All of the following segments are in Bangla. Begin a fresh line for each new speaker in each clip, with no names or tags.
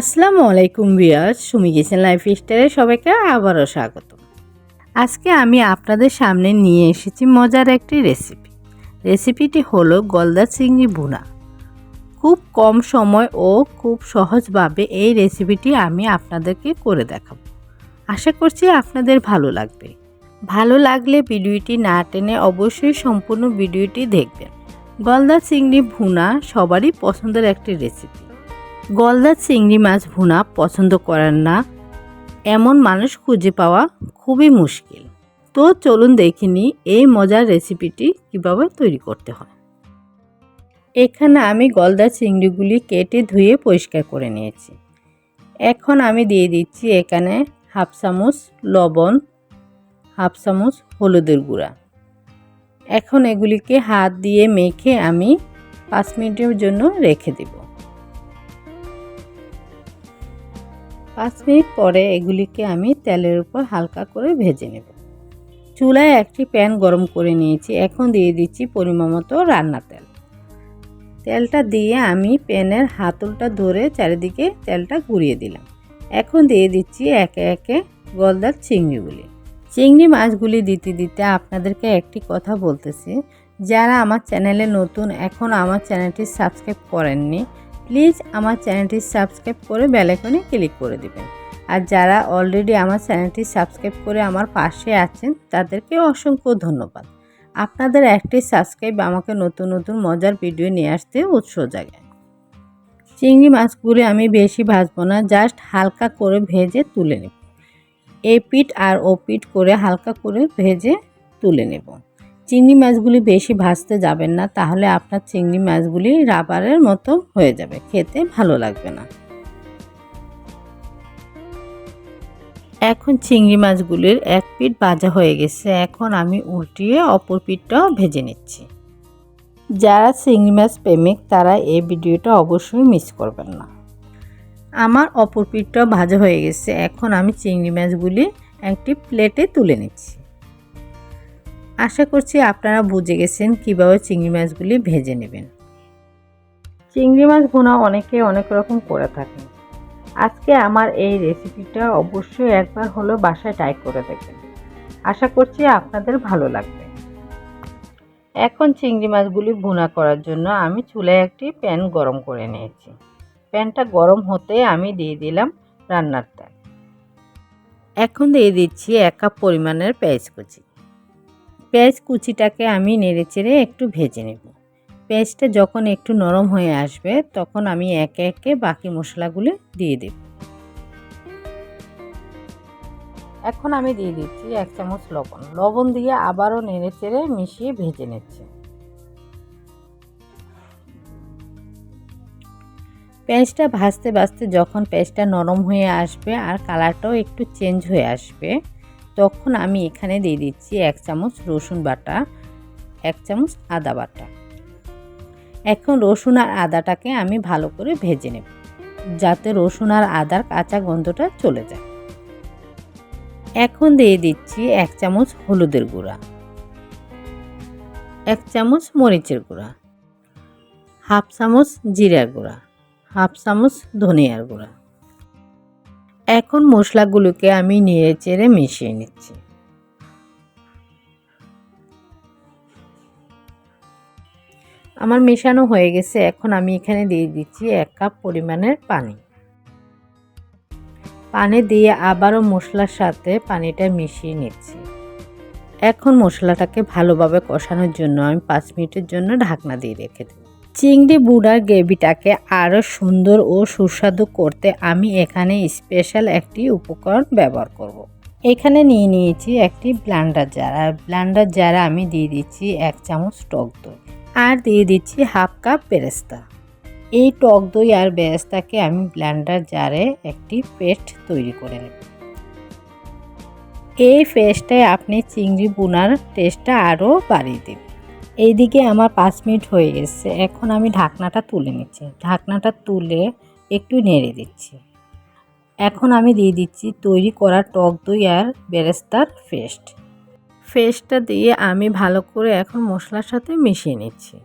আসসালামু আলাইকুম বিয়ার সুমি কিচেন লাইফ স্টাইলে সবাইকে আবারও স্বাগত। আজকে আমি আপনাদের সামনে নিয়ে এসেছি মজার একটি রেসিপি। রেসিপিটি হলো গলদা চিংড়ি ভুনা। খুব কম সময় ও খুব সহজভাবে এই রেসিপিটি আমি আপনাদেরকে করে দেখাবো। আশা করছি আপনাদের ভালো লাগবে। ভালো লাগলে ভিডিওটি না টেনে অবশ্যই সম্পূর্ণ ভিডিওটি দেখবেন। গলদা চিংড়ি ভুনা সবারই পছন্দের একটি রেসিপি। গলদা চিংড়ি মাছ ভুনা পছন্দ করেন না। এমন মানুষ খুঁজে পাওয়া খুবই মুশকিল। তো চলুন দেখিনি এই মজার রেসিপিটি কীভাবে তৈরি করতে হয়। এখানে আমি গলদা চিংড়িগুলি কেটে ধুয়ে পরিষ্কার করে নিয়েছি। এখন আমি দিয়ে দিচ্ছি এখানে হাফ চামচ লবণ, হাফ চামচ হলুদের গুঁড়া। এখন এগুলিকে হাত দিয়ে মেখে আমি পাঁচ মিনিটের জন্য রেখে দেব। পাঁচ মিনিট পরে এগুলিকে আমি তেলের উপর হালকা করে ভেজে নেব। চুলায় একটি প্যান গরম করে নিয়েছি। এখন দিয়ে দিচ্ছি পরিমাণ মতো রান্না তেল। তেলটা দিয়ে আমি প্যানের হাতলটা ধরে চারিদিকে তেলটা ঘুরিয়ে দিলাম। এখন দিয়ে দিচ্ছি একে একে গলদার চিংড়িগুলি। চিংড়ি মাছগুলি দিতে দিতে আপনাদেরকে একটি কথা বলতেছি। যারা আমার চ্যানেলে নতুন, এখন আমার চ্যানেলটি সাবস্ক্রাইব করেননি প্লিজ আমার চ্যানেলটি সাবস্ক্রাইব করে বেলাইকনে ক্লিক করে দিবেন। আর যারা অলরেডি আমার চ্যানেলটি সাবস্ক্রাইব করে আমার পাশে আছেন, তাদেরকে অসংখ্য ধন্যবাদ। আপনাদের একটি সাবস্ক্রাইব আমাকে নতুন নতুন মজার ভিডিও নিয়ে আসতে উৎসাহ জাগায়। চিংড়ি মাছগুলি আমি বেশি ভাজবো না জাস্ট হালকা করে ভেজে তুলে নেব। এ পিঠ আর ও পিঠ করে হালকা করে ভেজে তুলে নেব। চিংড়ি মাছগুলি বেশি ভাজতে যাবেন না, তাহলে আপনার চিংড়ি মাছগুলি রাবারের মতো হয়ে যাবে। খেতে ভালো লাগবে না। এখন চিংড়ি মাছগুলির এক পিঠ ভাজা হয়ে গেছে। এখন আমি উল্টিয়ে অপর পিঠটাও ভেজে নিচ্ছি। যারা চিংড়ি মাছ প্রেমিক, তারা এই ভিডিওটা অবশ্যই মিস করবেন না। আমার অপর পিঠটাও ভাজা হয়ে গেছে। এখন আমি চিংড়ি মাছগুলি একটি প্লেটে তুলে নিচ্ছি। আশা করছি আপনারা বুঝে গেছেন কীভাবে চিংড়ি মাছগুলি ভেজে নেবেন। চিংড়ি মাছ ভুনা অনেকে অনেক রকম করে থাকেন। আজকে আমার এই রেসিপিটা অবশ্যই একবার হলো বাসায় ট্রাই করে দেখবেন। আশা করছি আপনাদের ভালো লাগবে। এখন চিংড়ি মাছগুলি ভুনা করার জন্য আমি চুলায় একটি প্যান গরম করে নিয়েছি। প্যানটা গরম হতে আমি দিয়ে দিলাম রান্নার তেল। এখন দিয়ে দিচ্ছি এক কাপ পরিমাণের পেঁয়াজ কুচি। পেঁয়াজ কুচিটাকে আমি নেড়ে চেড়ে একটু ভেজে নেব। পেঁয়াজটা যখন একটু নরম হয়ে আসবে, তখন আমি একে একে বাকি মশলাগুলো দিয়ে দেব। এখন আমি দিয়ে দিচ্ছি এক চামচ লবণ। লবণ দিয়ে আবারও নেড়ে চেড়ে মিশিয়ে ভেজে নিচ্ছি। পেঁয়াজটা ভাজতে ভাজতে যখন পেঁয়াজটা নরম হয়ে আসবে আর কালারটাও একটু চেঞ্জ হয়ে আসবে তখন আমি এখানে দিয়ে দিচ্ছি এক চামচ রসুন বাটা, এক চামচ আদা বাটা। এখন রসুন আর আদাটাকে আমি ভালো করে ভেজে নেব, যাতে রসুন আর আদার কাঁচা গন্ধটা চলে যায়। এখন দিয়ে দিচ্ছি এক চামচ হলুদের গুঁড়া, এক চামচ মরিচের গুঁড়া, হাফ চামচ জিরার গুঁড়া, হাফ চামচ ধনিয়ার গুঁড়া। এখন মশলাগুলোকে আমি নেড়ে চেড়ে মিশিয়ে নিচ্ছি। আমার মেশানো হয়ে গেছে, এখন আমি এখানে দিয়ে দিচ্ছি এক কাপ পরিমাণের পানি। পানি দিয়ে আবারও মশলার সাথে পানিটা মিশিয়ে নিচ্ছি। এখন মশলাটাকে ভালোভাবে কষানোর জন্য আমি পাঁচ মিনিটের জন্য ঢাকনা দিয়ে রেখে দেব। চিংড়ি বুড়ার গ্রেভিটাকে আরও সুন্দর ও সুস্বাদু করতে আমি এখানে স্পেশাল একটি উপকরণ ব্যবহার করব। এখানে নিয়ে নিয়েছি একটি ব্লান্ডার জার। আর ব্লান্ডার জারে আমি দিয়ে দিচ্ছি এক চামচ টক দই। আর দিয়ে দিচ্ছি হাফ কাপ বেরেস্তা এই টক দই আর বেরেস্তাকে আমি ব্লান্ডার জারে একটি পেস্ট তৈরি করে নেব। এই পেস্টটায় আপনি চিংড়ি বোনার টেস্টটা আরও বাড়িয়ে দেবেন। এইদিকে আমার পাঁচ মিনিট হয়ে গেছে। এখন আমি ঢাকনাটা তুলে নিচ্ছি। ঢাকনাটা তুলে একটু নেড়ে দিচ্ছি। এখন আমি দিয়ে দিচ্ছি তৈরি করা টক দই আর বেরেস্তার পেস্ট। পেস্টটা দিয়ে আমি ভালো করে এখন মশলার সাথে মিশিয়ে নিচ্ছি।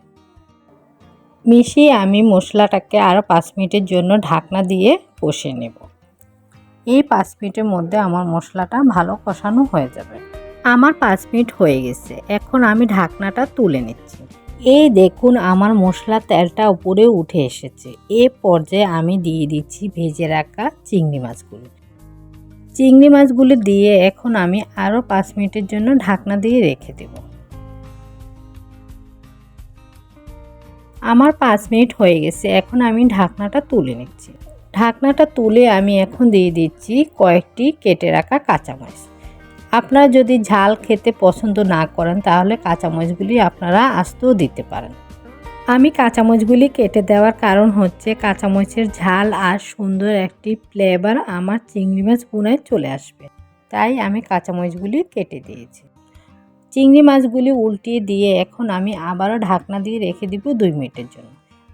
মিশিয়ে আমি মশলাটাকে আরও পাঁচ মিনিটের জন্য ঢাকনা দিয়ে কষে নেব। এই পাঁচ মিনিটের মধ্যে আমার মশলাটা ভালো কষানো হয়ে যাবে। আমার পাঁচ মিনিট হয়ে গেছে। এখন আমি ঢাকনাটা তুলে নিচ্ছি। এই দেখুন, আমার মশলা তেলটা উপরে উঠে এসেছে। এ পর্যায়ে আমি দিয়ে দিচ্ছি ভেজে রাখা চিংড়ি মাছগুলো। চিংড়ি মাছগুলো দিয়ে এখন আমি আরও পাঁচ মিনিটের জন্য ঢাকনা দিয়ে রেখে দেব। আমার পাঁচ মিনিট হয়ে গেছে। এখন আমি ঢাকনাটা তুলে নিচ্ছি। ঢাকনাটা তুলে আমি এখন দিয়ে দিচ্ছি কয়েকটি কেটে রাখা কাঁচামরিচ। আপনারা যদি ঝাল খেতে পছন্দ না করেন, তাহলে কাঁচামরিচগুলি আপনারা আস্তেও দিতে পারেন। আমি কাঁচামরিচগুলি কেটে দেওয়ার কারণ হচ্ছে কাঁচামরিচের ঝাল আর সুন্দর একটি ফ্লেভার আমার চিংড়ি মাছ বুনায় চলে আসবে। তাই আমি কাঁচামরিচগুলি কেটে দিয়েছি। চিংড়ি মাছগুলি উল্টিয়ে দিয়ে এখন আমি আবারও ঢাকনা দিয়ে রেখে দিব দুই মিনিটের জন্য।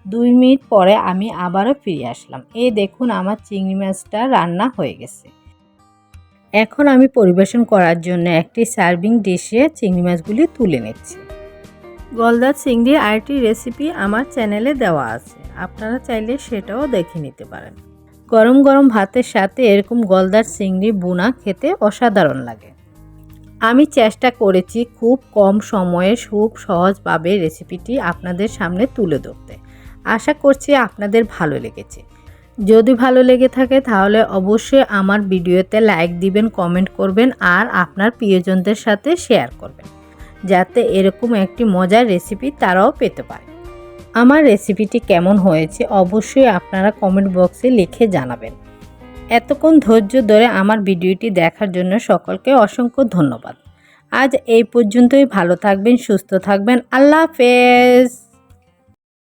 দুই মিনিট পরে আমি আবারও ফিরে আসলাম। এই দেখুন আমার চিংড়ি মাছটা রান্না হয়ে গেছে। এখন আমি পরিবেশন করার জন্য একটি সার্ভিং ডিশে চিংড়ি মাছগুলি তুলে নিচ্ছি। গলদা চিংড়ির আরেকটি রেসিপি আমার চ্যানেলে দেওয়া আছে। আপনারা চাইলে সেটাও দেখে নিতে পারেন। গরম গরম ভাতের সাথে এরকম গলদার চিংড়ি বুনা খেতে অসাধারণ লাগে। আমি চেষ্টা করেছি খুব কম সময়ে খুব সহজভাবে রেসিপিটি আপনাদের সামনে তুলে ধরতে। আশা করছি আপনাদের ভালো লেগেছে। যদি ভালো লেগে থাকে তাহলে অবশ্যই আমার ভিডিওতে লাইক দিবেন কমেন্ট করবেন আর আপনার প্রিয়জনদের সাথে শেয়ার করবেন, যাতে এরকম একটি মজার রেসিপি তারাও পেতে পারে। আমার রেসিপিটি কেমন হয়েছে অবশ্যই আপনারা কমেন্ট বক্সে লিখে জানাবেন। এতক্ষণ ধৈর্য ধরে আমার ভিডিওটি দেখার জন্য সকলকে অসংখ্য ধন্যবাদ। আজ এই পর্যন্তই ভালো থাকবেন, সুস্থ থাকবেন, আল্লাহ হাফেজ!